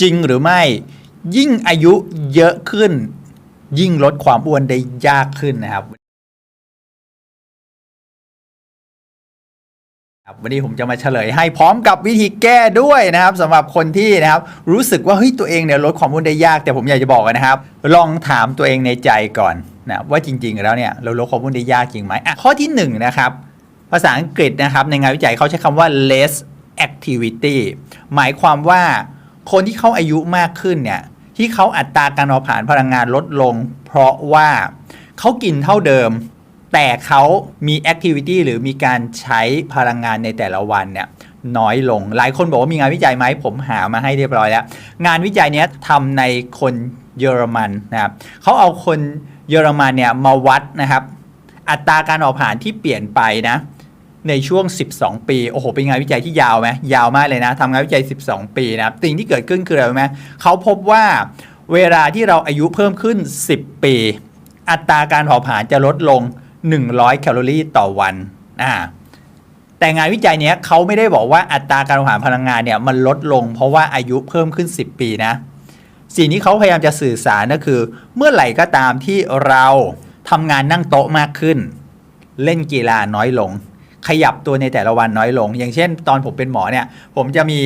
จริงหรือไม่ ยิ่งอายุเยอะขึ้น ยิ่งลดความอ้วนได้ยากขึ้นนะครับ วันนี้ผมจะมาเฉลยให้พร้อมกับวิธีแก้ด้วยนะครับสำหรับคนที่นะครับ รู้สึกว่าเฮ้ยตัวเองเนี่ยลดความอ้วนได้ยากแต่ผมอยากจะบอกกันนะครับ ลองถามตัวเองในใจก่อนนะว่าจริง ๆ แล้วเนี่ยเราลดความอ้วนได้ยากจริงไหมข้อที่หนึ่งนะครับภาษาอังกฤษนะครับในงานวิจัยเขาใช้คำว่า less activity หมายความว่า คนที่เขาอายุมากขึ้นเนี่ยที่เขาอัตราการเผาผลาญพลังงานลดลง เพราะว่าเขากินเท่าเดิม แต่เขามี activity หรือมีการใช้พลังงานในแต่ละวันเนี่ยน้อยลง หลายคนบอกว่ามีงานวิจัยไหมผมหามาให้เรียบร้อยแล้ว งานวิจัยเนี้ยทำในคนเยอรมันนะครับเขาเอาคนเยอรมันเนี่ยมาวัดนะครับ อัตราการเผาผลาญที่เปลี่ยนไปนะ ในช่วง 12 ปี โอ้โห เป็นงานวิจัยที่ยาวไหมยาวมากเลยนะทำงานวิจัย 12 ปีนะครับ สิ่งที่เกิดขึ้นคืออะไรไหมเขาพบว่าเวลาที่เราอายุเพิ่มขึ้น 10 ปี อัตราการเผาผลาญจะลดลง 100 แคลอรี่ต่อวันอ่าแต่งานวิจัยเนี้ยเขาไม่ได้บอกว่าอัตราการเผาผลาญพลังงานเนี่ยมันลดลง เพราะว่าอายุเพิ่มขึ้น 10 ปีนะ สิ่งที่เขาพยายามจะสื่อสารก็คือ เมื่อไหร่ก็ตามที่เราทำงานนั่งโต๊ะมากขึ้น เล่นกีฬาน้อยลง ขยับตัวในแต่ละวันน้อยลง อย่างเช่น ตอนผมเป็นหมอเนี่ย ผมจะมี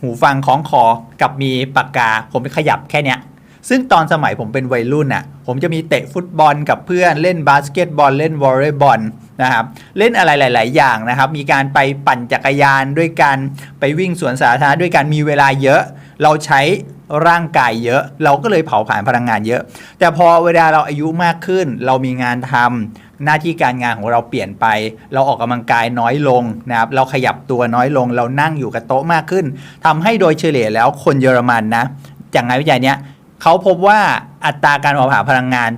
หูฟังคล้องคอกับมีปากกา ผมขยับแค่เนี้ยซึ่งตอนสมัยผมเป็นวัยรุ่นน่ะ ผมจะมีเตะฟุตบอลกับเพื่อนเล่นบาสเกตบอลเล่นวอลเลย์บอลนะครับ เล่นอะไรหลาย ๆ อย่างนะครับ มีการไปปั่นจักรยานด้วยกันไปวิ่งสวนสาธารณะด้วยกันมีเวลาเยอะ เราใช้ร่างกายเยอะ เราก็เลยเผาผลาญพลังงานเยอะ แต่พอเวลาเราอายุมากขึ้น เรามีงานทำ หน้าที่การงานของเราเปลี่ยนไป เราออกกำลังกายน้อยลงนะครับเราขยับตัวน้อยลง เรานั่งอยู่กับโต๊ะมากขึ้นทำให้โดยเฉลี่ยแล้วคนเยอรมันนะจากงานวิจัยเนี้ยเขาพบว่าอัตราการเผาผลาญพลังงาน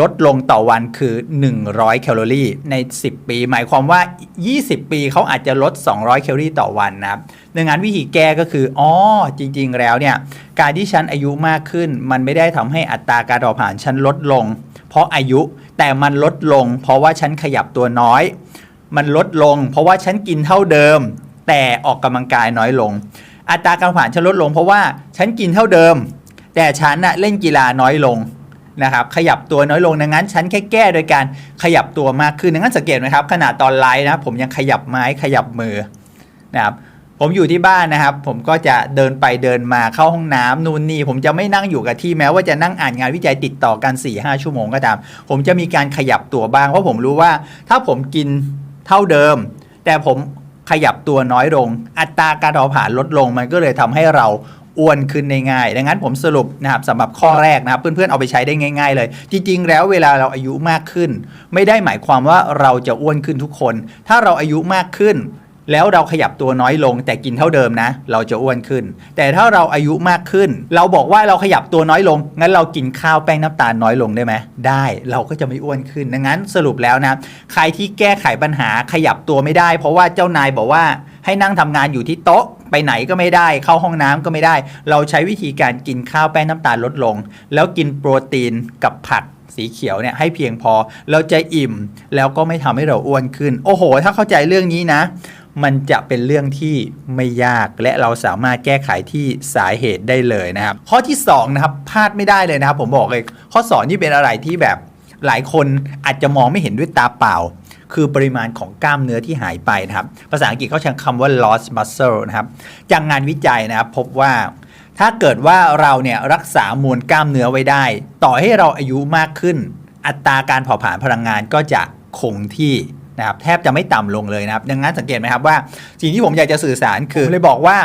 ลดลงต่อวันคือ 100 แคลอรี่ ใน 10 ปี หมายความว่า 20 ปีเขาอาจจะลด 200 แคลอรี่ต่อวันนะครับดังนั้นวิธีแก้ก็คืออ๋อจริง ๆ แล้วเนี่ย การที่ฉันอายุมากขึ้น มันไม่ได้ทำให้อัตราการเผาผลาญฉันลดลง เพราะอายุ แต่มันลดลง เพราะว่าฉันขยับตัวน้อย มันลดลง เพราะว่าฉันกินเท่าเดิม แต่ออกกำลังกายน้อยลง อัตราการผาผลาญฉันลดลง เพราะว่าฉันกินเท่าเดิม แต่ฉันน่ะเล่นกีฬาน้อยลงนะครับขยับตัวน้อยลงดังนั้น ฉันแค่แก้โดยการขยับตัวมากขึ้นดังนั้นสังเกตไหมครับขนาดตอนไลฟ์นะผมยังขยับไม้ขยับมือนะครับ ผมอยู่ที่บ้านนะครับ ผมก็จะเดินไปเดินมาเข้าห้องน้ำนู่นนี่ ผมจะไม่นั่งอยู่กับที่แม้ว่าจะนั่งอ่านงานวิจัยติดต่อกัน4ี่ห้าชั่วโมงก็ตาม ผมจะมีการขยับตัวบ้าง เพราะผมรู้ว่า ถ้าผมกินเท่าเดิม แต่ผมขยับตัวน้อยลง อัตราการเผาผลาญลดลง มันก็เลยทำให้เราอ้วนขึ้นได้ง่าย ดังนั้นผมสรุปนะครับสำหรับข้อแรกนะครับ เพื่อนๆเอาไปใช้ได้ง่าย ๆ เลย จริง ๆ แล้วเวลาเราอายุมากขึ้น ไม่ได้หมายความว่าเราจะอ้วนขึ้นทุกคน ถ้าเราอายุมากขึ้น แล้วเราขยับตัวน้อยลง แต่กินเท่าเดิมนะ เราจะอ้วนขึ้น แต่ถ้าเราอายุมากขึ้น เราบอกว่าเราขยับตัวน้อยลง งั้นเรากินข้าวแป้งน้ำตาลน้อยลงได้ไหมได้เราก็จะไม่อ้วนขึ้นดังนั้นสรุปแล้วนะใครที่แก้ไขปัญหาขยับตัวไม่ได้ เพราะว่าเจ้านายบอกว่าให้นั่งทำงานอยู่ที่โต๊ะไปไหนก็ไม่ได้ เข้าห้องน้ำก็ไม่ได้ เราใช้วิธีการกินข้าวแป้งน้ำตาลลดลง แล้วกินโปรตีนกับผักสีเขียวเนี่ยให้เพียงพอ เราจะอิ่มแล้วก็ไม่ทำให้เราอ้วนขึ้น โอ้โห ถ้าเข้าใจเรื่องนี้นะ มันจะเป็นเรื่องที่ไม่ยากและเราสามารถแก้ไขที่สาเหตุได้เลยนะครับ ข้อที่2นะครับพลาดไม่ได้เลยนะครับ ผมบอกเลยข้อสอนที่เป็นอะไรที่แบบหลายคนอาจจะมองไม่เห็นด้วยตาเปล่า คือปริมาณของกล้ามเนื้อที่หายไปนะครับ ภาษาอังกฤษเขาใช้คำว่า lost muscle นะครับ จากงานวิจัยนะครับพบว่าถ้าเกิดว่าเราเนี่ยรักษามวลกล้ามเนื้อไว้ได้ ต่อให้เราอายุมากขึ้น อัตราการเผาผลาญพลังงานก็จะคงที่ นะครับแทบจะไม่ต่ำลงเลยนะครับดังนั้นสังเกตไหมครับว่าสิ่งที่ผมอยากจะสื่อสารคือเลยบอกว่า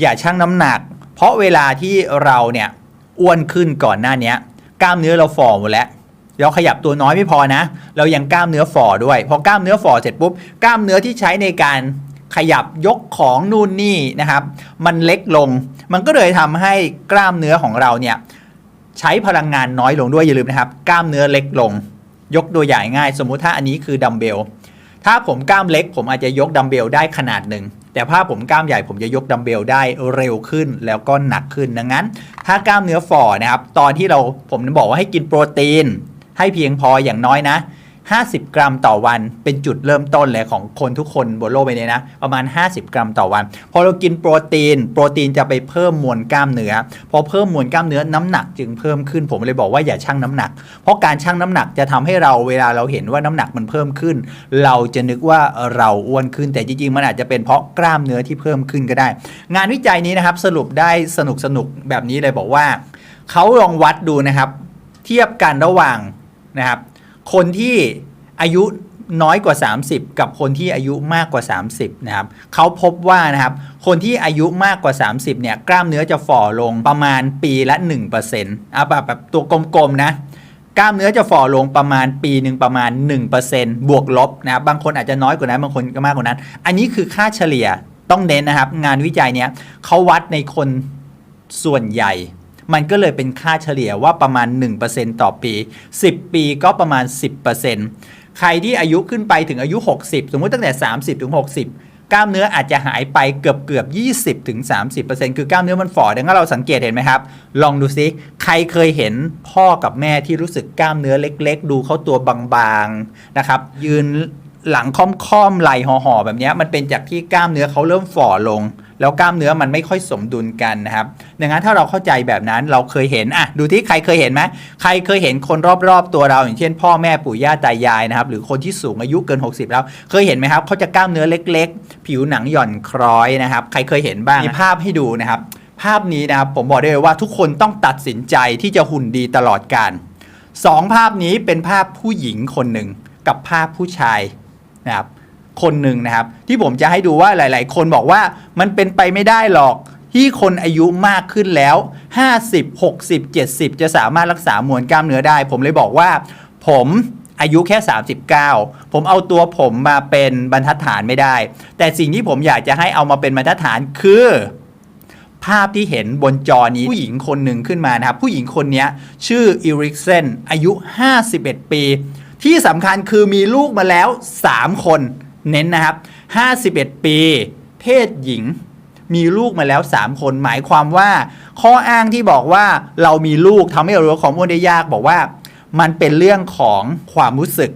อย่าชั่งน้ำหนัก เพราะเวลาที่เราเนี่ยอ้วนขึ้นก่อนหน้านี้กล้ามเนื้อเราฝ่อหมดแล้วเราขยับตัวน้อยไม่พอนะ เรายังกล้ามเนื้อฝ่อด้วย พอกล้ามเนื้อฝ่อเสร็จปุ๊บกล้ามเนื้อที่ใช้ในการขยับยกของนู่นนี่นะครับ มันเล็กลง มันก็เลยทำให้กล้ามเนื้อของเราเนี่ยใช้พลังงานน้อยลงด้วยอย่าลืมนะครับ กล้ามเนื้อเล็กลง ยกตัวอย่างง่าย สมมุติถ้าอันนี้คือดัมเบล ถ้าผมกล้ามเล็ก ผมอาจจะยกดัมเบลได้ขนาดหนึ่งแต่ถ้าผมกล้ามใหญ่ผมจะยกดัมเบลได้เร็วขึ้นแล้วก็หนักขึ้นดังนั้น ถ้ากล้ามเนื้อฝ่อนะครับ ตอนที่เราผมบอกว่าให้กินโปรตีน ให้เพียงพออย่างน้อยนะ 50 กรัมต่อวันเป็นจุดเริ่มต้นเลยของคนทุกคนบนโลกใบนี้นะ ประมาณ 50 กรัมต่อวัน พอเรากินโปรตีน โปรตีนจะไปเพิ่มมวลกล้ามเนื้อ พอเพิ่มมวลกล้ามเนื้อน้ำหนักจึงเพิ่มขึ้นผมเลยบอกว่าอย่าชั่งน้ำหนัก เพราะการชั่งน้ำหนักจะทำให้เราเวลาเราเห็นว่าน้ำหนักมันเพิ่มขึ้น เราจะนึกว่าเราอ้วนขึ้นแต่จริงๆ มันอาจจะเป็นเพราะกล้ามเนื้อที่เพิ่มขึ้นก็ได้ งานวิจัยนี้นะครับสรุปได้สนุกสนุกๆแบบนี้เลยบอกว่าเขาลองวัดดูนะครับ เทียบกันระหว่างนะครับ คนที่อายุน้อยกว่า 30 กับคนที่อายุมากกว่า 30นะครับเขาพบว่านะครับคนที่อายุมากกว่า 30เนี่ยกล้ามเนื้อจะฝ่อลงประมาณปีละ1%อะแบบแบบตัวกลมๆนะกล้ามเนื้อจะฝ่อลงประมาณปีหนึ่งประมาณ 1%บวกลบนะครับบางคนอาจจะน้อยกว่านั้นบางคนก็มากกว่านั้น อันนี้คือค่าเฉลี่ยต้องเน้นนะครับ งานวิจัยเนี้ยเขาวัดในคนส่วนใหญ่ มันก็เลยเป็นค่าเฉลี่ยว่าประมาณ 1%ต่อปี 10 ปีก็ประมาณ 10%ใครที่อายุขึ้นไปถึงอายุ 60 สมมุติตั้งแต่ 30ถึง60กล้ามเนื้ออาจจะหายไปเกือบเกือบ 20ถึง30%คือกล้ามเนื้อมันฝ่อดังนั้นเราสังเกตเห็นไหมครับ ลองดูซิ ใครเคยเห็นพ่อกับแม่ที่รู้สึกกล้ามเนื้อเล็ก ๆ ดูเขาตัวบางๆนะครับ ยืน หลังค่อมๆไหลห่อๆแบบนี้มันเป็นจากที่กล้ามเนื้อเขาเริ่มฝ่อลง แล้วกล้ามเนื้อมันไม่ค่อยสมดุลกันนะครับดังนั้นถ้าเราเข้าใจแบบนั้นเราเคยเห็นอะดูที่ใครเคยเห็นไหมใครเคยเห็นคนรอบๆตัวเรา อย่างเช่น พ่อแม่ปู่ย่าตายายนะครับหรือคนที่สูงอายุเกิน 60 แล้ว เคยเห็นไหมครับเขาจะกล้ามเนื้อเล็ก ๆ ผิวหนังหย่อนคล้อยนะครับ ใครเคยเห็นบ้างมีภาพให้ดูนะครับ ภาพนี้นะครับผมบอกได้เลยว่าทุกคนต้องตัดสินใจที่จะหุ่นดีตลอดการสองภาพนี้เป็นภาพผู้หญิงคนหนึ่งกับภาพผู้ชาย นะครับคนหนึ่งนะครับ ที่ผมจะให้ดูว่าหลาย ๆ คนบอกว่ามันเป็นไปไม่ได้หรอกที่คนอายุมากขึ้นแล้ว 50 60 70 จะสามารถรักษามวลกล้ามเนื้อได้ ผมเลยบอกว่า ผมอายุแค่ 39 ผมเอาตัวผมมาเป็นบรรทัดฐานไม่ได้ แต่สิ่งที่ผมอยากจะให้เอามาเป็นบรรทัดฐานคือ ภาพที่เห็นบนจอนี้ผู้หญิงคนหนึ่งขึ้นมานะครับ ผู้หญิงคนนี้ชื่ออิริกเซนอายุ 51 ปี ที่สำคัญคือมีลูกมาแล้ว 3 คนเน้นนะครับ 51 ปี เพศหญิง มีลูกมาแล้ว 3 คน หมายความว่า ข้ออ้างที่บอกว่าเรามีลูกทำให้เราลดความอ้วนได้ยากบอกว่า มันเป็นเรื่องของความรู้สึก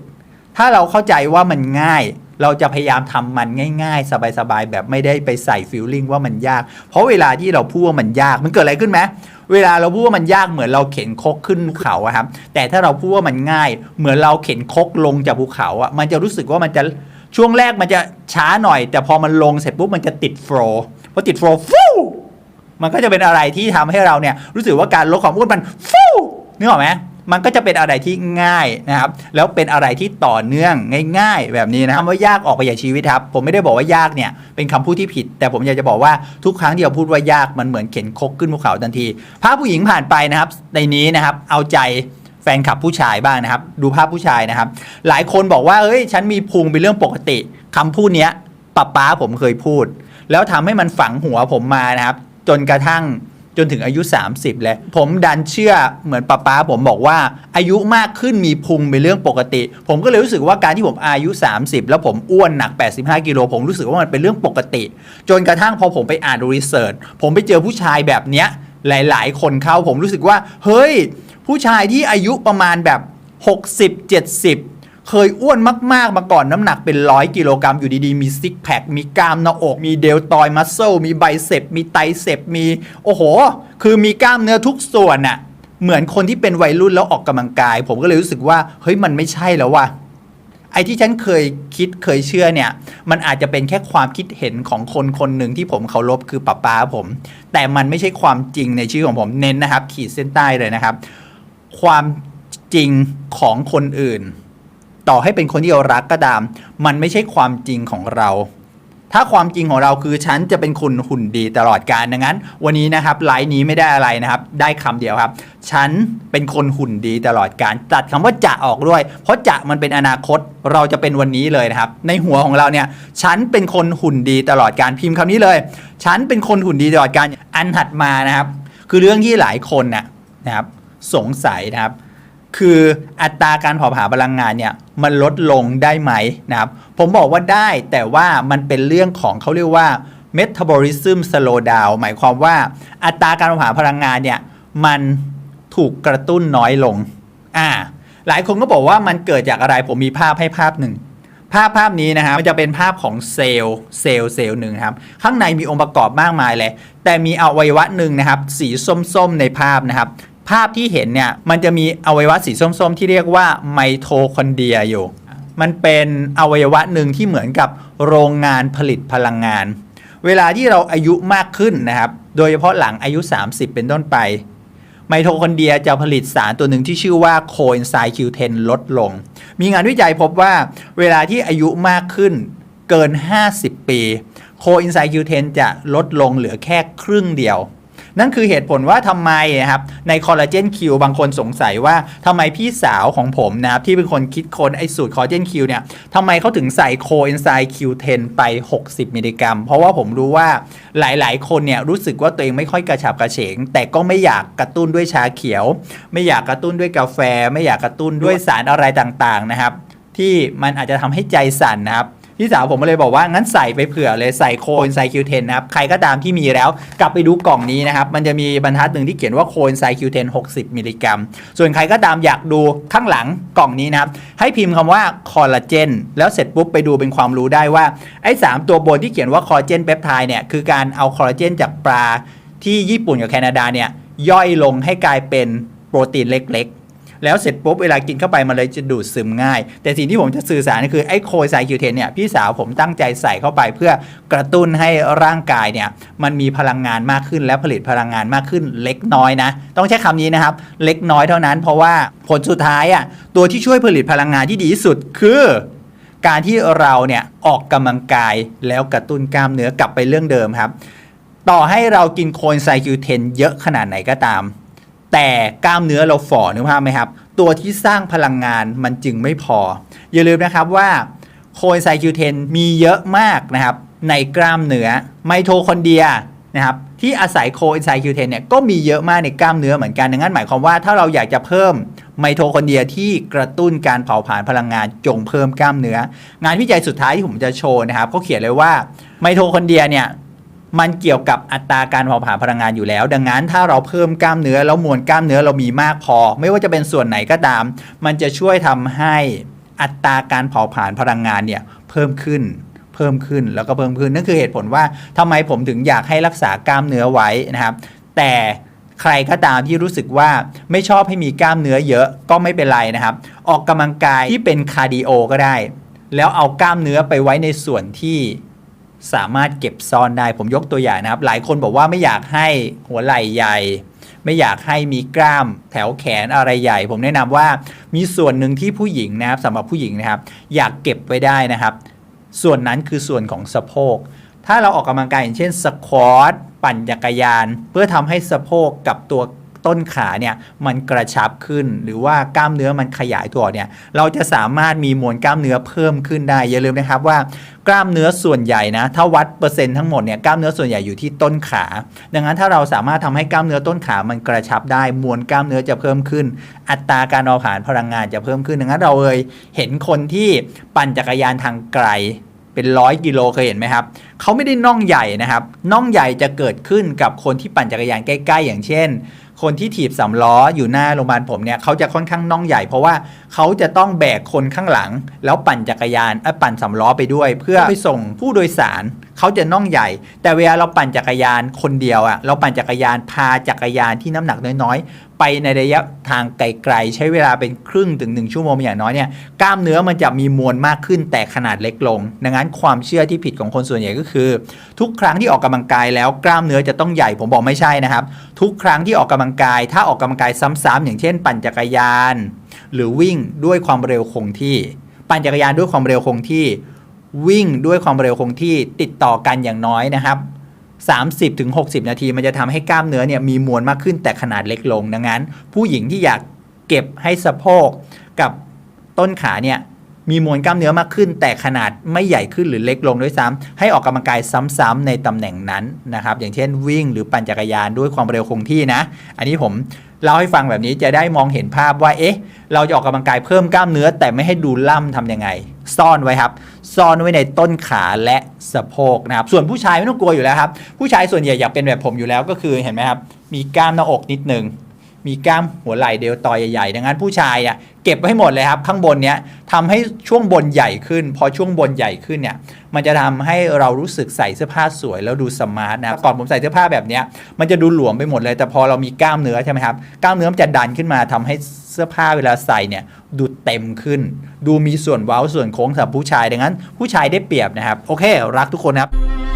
ถ้าเราเข้าใจว่ามันง่าย เราจะพยายามทำมันง่าย ๆ สบายๆ แบบไม่ได้ไปใส่ฟิลลิ่งว่ามันยาก เพราะเวลาที่เราพูดว่ามันยากมันเกิดอะไรขึ้นไหม เวลาเราพูดว่ามันยากเหมือนเราเข็นคกขึ้นเขาอะครับ แต่ถ้าเราพูดว่ามันง่าย เหมือนเราเข็นคกลงจากภูเขาอะมันจะรู้สึกว่ามันจะช่วงแรกมันจะช้าหน่อย แต่พอมันลงเสร็จปุ๊บมันจะติดโฟล์พอติดโฟล์ฟูมันก็จะเป็นอะไรที่ทำให้เราเนี่ยรู้สึกว่าการลดความอ้วนมันฟูนึกออกไหม มันก็จะเป็นอะไรที่ง่ายนะครับ แล้วเป็นอะไรที่ต่อเนื่องง่าย ๆ แบบนี้นะครับว่ายากออกไปจากชีวิตครับ ผมไม่ได้บอกว่ายากเนี่ยเป็นคำพูดที่ผิด แต่ผมอยากจะบอกว่าทุกครั้งที่เราพูดว่ายากมันเหมือนเข็นคกขึ้นภูเขาทันทีภาพผู้หญิงผ่านไปนะครับ ในนี้นะครับ เอาใจแฟนคลับผู้ชายบ้างนะครับ ดูภาพผู้ชายนะครับ หลายคนบอกว่าเอ้ย ฉันมีพุงเป็นเรื่องปกติคำพูดเนี้ยป้าป้าผมเคยพูด แล้วทำให้มันฝังหัวผมมานะครับ จนกระทั่ง จนถึงอายุ 30เลยผมดันเชื่อเหมือนป้าป้าผมบอกว่าอายุมากขึ้นมีพุงเป็นเรื่องปกติ ผมก็เลยรู้สึกว่าการที่ผมอายุ 30 แล้วผมอ้วนหนัก 85 กิโลผมรู้สึกว่ามันเป็นเรื่องปกติ จนกระทั่งพอผมไปอ่านรีเสิร์ชผมไปเจอผู้ชายแบบเนี้ยหลาย ๆ คนเข้าผมรู้สึกว่า เฮ้ย ผู้ชายที่อายุประมาณแบบ 60 70 เคยอ้วนมากๆมาก่อนน้ำหนักเป็นร้อยกิโลกรัมอยู่ดีๆ มีซิกแพค มีกล้ามหน้าอก มีเดลตอยมัสเซลมีไบเซปมีไตเซปมี โอ้โห คือมีกล้ามเนื้อทุกส่วนน่ะเหมือนคนที่เป็นวัยรุ่นแล้วออกกำลังกาย ผมก็เลยรู้สึกว่าเฮ้ยมันไม่ใช่แล้วว่ะไอ้ที่ฉันเคยคิดเคยเชื่อเนี่ย มันอาจจะเป็นแค่ความคิดเห็นของคนคนหนึ่งที่ผมเคารพคือป้าป้าผม แต่มันไม่ใช่ความจริงในชีวิตของผมเน้นนะครับ ขีดเส้นใต้เลยนะครับ ความจริงของคนอื่น ต่อให้เป็นคนที่เรารักก็ตาม มันไม่ใช่ความจริงของเรา ถ้าความจริงของเราคือฉันจะเป็นคนหุ่นดีตลอดกาลดังนั้น วันนี้นะครับไลน์นี้ไม่ได้อะไรนะครับ ได้คำเดียวครับ ฉันเป็นคนหุ่นดีตลอดการตัดคำว่าจะออกด้วย เพราะจะมันเป็นอนาคตเราจะเป็นวันนี้เลยนะครับ ในหัวของเราเนี่ย ฉันเป็นคนหุ่นดีตลอดการพิมพ์คำนี้เลย ฉันเป็นคนหุ่นดีตลอดการอันถัดมานะครับ คือเรื่องที่หลายคนน่ะนะครับ สงสัยนะครับ คืออัตราการเผาผลาญพลังงานเนี่ยมันลดลงได้ไหมนะครับผมบอกว่าได้แต่ว่ามันเป็นเรื่องของเขาเรียกว่า metabolism slow down หมายความว่าอัตราการเผาผลาญพลังงานเนี่ยมันถูกกระตุ้นน้อยลงอ่าหลายคนก็บอกว่ามันเกิดจากอะไรผมมีภาพให้ภาพหนึ่ง ภาพภาพนี้นะครับมันจะเป็นภาพของเซลล์เซลล์เซลล์หนึ่งครับ ข้างในมีองค์ประกอบมากมายเลย แต่มีอวัยวะหนึ่งนะครับ สีส้มๆในภาพนะครับ ภาพที่เห็นเนี่ยมันจะมีอวัยวะสีส้มๆ ที่เรียกว่าไมโทคอนเดรียอยู่ มันเป็นอวัยวะหนึ่งที่เหมือนกับโรงงานผลิตพลังงาน เวลาที่เราอายุมากขึ้นนะครับ โดยเฉพาะหลังอายุ 30 เป็นต้นไป ไมโทคอนเดรียจะผลิตสารตัวหนึ่งที่ชื่อว่าโคเอนไซม์ Q10 ลดลง มีงานวิจัยพบว่าเวลาที่อายุมากขึ้นเกิน 50 ปี โคเอนไซม์ Q10 จะลดลงเหลือแค่ครึ่งเดียว นั่นคือเหตุผลว่าทำไมนะครับในคอลลาเจนคิวบางคนสงสัยว่าทำไมพี่สาวของผมนะครับที่เป็นคนคิดค้นไอ้สูตรคอลลาเจนคิวเนี่ยทำไมเขาถึงใส่โคเอนไซม์ Q10 ไป 60 มิลลิกรัม เพราะว่าผมรู้ว่าหลาย ๆ คนเนี่ยรู้สึกว่าตัวเองไม่ค่อยกระฉับกระเฉง แต่ก็ไม่อยากกระตุ้นด้วยชาเขียว ไม่อยากกระตุ้นด้วยกาแฟ ไม่อยากกระตุ้นด้วยสารอะไรต่าง ๆ นะครับ ที่มันอาจจะทำให้ใจสั่นนะครับ พี่สาวผมก็เลยบอกว่างั้นใส่ไปเผื่อเลยใส่โคนไซม์ Q10 นนะครับ ใครก็ตามที่มีแล้วกลับไปดูกล่องนี้นะครับ มันจะมีบรรทัดหนึ่งที่เขียนว่าโคนไซม์ Q10 60 มิลลิกรัม ส่วนใครก็ตามอยากดูข้างหลังกล่องนี้นะครับ ให้พิมพ์คำว่าคอลลาเจนแล้วเสร็จปุ๊บไปดูเป็นความรู้ได้ว่าไอ้สามตัวบนที่เขียนว่าคอลลาเจนเปปไทด์เนี่ยคือการเอาคอลลาเจนจากปลาที่ญี่ปุ่นกับแคนาดาเนี่ยย่อยลงให้กลายเป็นโปรตีนเล็ก แล้วเสร็จปุ๊บเวลากินเข้าไปมันเลยจะดูดซึมง่าย แต่สิ่งที่ผมจะสื่อสารก็คือไอ้โคไซคิวเทนเนี่ยพี่สาวผมตั้งใจใส่เข้าไปเพื่อกระตุ้นให้ร่างกายเนี่ยมันมีพลังงานมากขึ้นและผลิตพลังงานมากขึ้นเล็กน้อยนะ ต้องใช้คำนี้นะครับ เล็กน้อยเท่านั้น เพราะว่าผลสุดท้ายอะตัวที่ช่วยผลิตพลังงานที่ดีที่สุดคือการที่เราเนี่ยออกกำลังกายแล้วกระตุ้นกล้ามเนื้อกลับไปเรื่องเดิมครับ ต่อให้เรากินโคเอนไซคิวเทนเยอะขนาดไหนก็ตาม แต่กล้ามเนื้อเราฝ่อนึกภาพไหมครับ ตัวที่สร้างพลังงานมันจึงไม่พอ อย่าลืมนะครับว่าโคเอนไซคิวเทนมีเยอะมากนะครับ ในกล้ามเนื้อไมโทคอนเดียนะครับที่อาศัยโคเอนไซคิวเทนเนี่ยก็มีเยอะมากในกล้ามเนื้อเหมือนกัน ดังนั้นหมายความว่าถ้าเราอยากจะเพิ่มไมโทคอนเดียที่กระตุ้นการเผาผลาญพลังงานจงเพิ่มกล้ามเนื้อ งานวิจัยสุดท้ายที่ผมจะโชว์นะครับเขาเขียนเลยว่าไมโทคอนเดียเนี่ย มันเกี่ยวกับอัตราการเผาผลาญพลังงานอยู่แล้ว ดังนั้นถ้าเราเพิ่มกล้ามเนื้อแล้วมวลกล้ามเนื้อเรามีมากพอ ไม่ว่าจะเป็นส่วนไหนก็ตาม มันจะช่วยทำให้อัตราการเผาผลาญพลังงานเนี่ยเพิ่มขึ้นเพิ่มขึ้นแล้วก็เพิ่มขึ้นนั่นคือเหตุผลว่าทำไมผมถึงอยากให้รักษากล้ามเนื้อไว้นะครับ แต่ใครก็ตามที่รู้สึกว่าไม่ชอบให้มีกล้ามเนื้อเยอะก็ไม่เป็นไรนะครับ ออกกำลังกายที่เป็นคาร์ดิโอก็ได้ แล้วเอากล้ามเนื้อไปไว้ในส่วนที่ สามารถเก็บซ่อนได้ผมยกตัวอย่างนะครับ หลายคนบอกว่าไม่อยากให้หัวไหล่ใหญ่ ไม่อยากให้มีกล้ามแถวแขนอะไรใหญ่ ผมแนะนำว่ามีส่วนหนึ่งที่ผู้หญิงนะครับสำหรับผู้หญิงนะครับ อยากเก็บไว้ได้นะครับ ส่วนนั้นคือส่วนของสะโพก ถ้าเราออกกำลังกายอย่างเช่นสควอตปั่นจักรยาน เพื่อทำให้สะโพกกับตัว ต้นขาเนี่ยมันกระชับขึ้น หรือว่ากล้ามเนื้อมันขยายตัวเนี่ยเราจะสามารถมีมวลกล้ามเนื้อเพิ่มขึ้นได้ อย่าลืมนะครับว่ากล้ามเนื้อส่วนใหญ่นะถ้าวัดเปอร์เซ็นต์ทั้งหมดเนี่ยกล้ามเนื้อส่วนใหญ่อยู่ที่ต้นขา ดังนั้นถ้าเราสามารถทำให้กล้ามเนื้อต้นขามันกระชับได้มวลกล้ามเนื้อจะเพิ่มขึ้น อัตราการเผาผลาญพลังงานจะเพิ่มขึ้นดังนั้นเราเลยเห็นคนที่ปั่นจักรยานทางไกลเป็นร้อยกิโลเคยเห็นไหมครับเขาไม่ได้น่องใหญ่นะครับน่องใหญ่จะเกิดขึ้นกับคนที่ปั่นจักรยานใกล้ ๆ อย่างเช่น คนที่ถีบสามล้ออยู่หน้าโรงพยาบาลผมเนี่ยเขาจะค่อนข้างน่องใหญ่ เพราะว่าเขาจะต้องแบกคนข้างหลัง แล้วปั่นจักรยานเอ้ยปั่นสามล้อไปด้วย เพื่อไปส่งผู้โดยสารเขาจะน่องใหญ่ แต่เวลาเราปั่นจักรยานคนเดียวอะเราปั่นจักรยานพาจักรยานที่น้ำหนักน้อยๆ ไปในระยะทางไกลๆ ใช้เวลาเป็นครึ่งถึง1ชั่วโมงอย่างน้อยเนี่ยกล้ามเนื้อมันจะมีมวลมากขึ้นแต่ขนาดเล็กลง ดังนั้นความเชื่อที่ผิดของคนส่วนใหญ่ก็คือ ทุกครั้งที่ออกกำลังกายแล้วกล้ามเนื้อจะต้องใหญ่ผมบอกไม่ใช่นะครับ ทุกครั้งที่ออกกำลังกาย ถ้าออกกำลังกายซ้ำๆอย่างเช่น ปั่นจักรยาน หรือวิ่งด้วยความเร็วคงที่ ปั่นจักรยานด้วยความเร็วคงที่ วิ่งด้วยความเร็วคงที่ติดต่อกันอย่างน้อยนะครับ30ถึง60 นาทีมันจะทำให้กล้ามเนื้อเนี่ยมีมวลมากขึ้นแต่ขนาดเล็กลงดังนั้น ผู้หญิงที่อยากเก็บให้สะโพกกับต้นขาเนี่ย มีมวลกล้ามเนื้อมากขึ้น แต่ขนาดไม่ใหญ่ขึ้นหรือเล็กลงด้วยซ้ำให้ออกกำลังกายซ้ำๆในตำแหน่งนั้นนะครับ อย่างเช่นวิ่งหรือปั่นจักรยานด้วยความเร็วคงที่นะ อันนี้ผมเล่าให้ฟังแบบนี้จะได้มองเห็นภาพว่า เอ๊ะ เราจะออกกำลังกายเพิ่มกล้ามเนื้อ แต่ไม่ให้ดูล่ำทำยังไง ซ่อนไว้ครับ ซ่อนไว้ในต้นขาและสะโพกนะครับ ส่วนผู้ชายไม่ต้องกลัวอยู่แล้วครับ ผู้ชายส่วนใหญ่อยากเป็นแบบผมอยู่แล้วก็คือเห็นไหมครับ มีกล้ามหน้าอกนิดนึง มีกล้ามหัวไหล่เดลตอยใหญ่ๆ ดังนั้นผู้ชายเนี่ยเก็บไว้ให้หมดเลยครับ ข้างบนเนี้ยทำให้ช่วงบนใหญ่ขึ้น พอช่วงบนใหญ่ขึ้นเนี่ยมันจะทำให้เรารู้สึกใส่เสื้อผ้าสวยแล้วดูสมาร์ทนะครับก่อนผมใส่เสื้อผ้าแบบเนี้ยมันจะดูหลวมไปหมดเลย แต่พอเรามีกล้ามเนื้อใช่ไหมครับกล้ามเนื้อมันจะดันขึ้นมาทำให้เสื้อผ้าเวลาใส่เนี่ยดูเต็มขึ้น ดูมีส่วนเว้าส่วนโค้งสำหรับผู้ชายดังนั้น ผู้ชายได้เปรียบนะครับ โอเค รักทุกคนนะครับ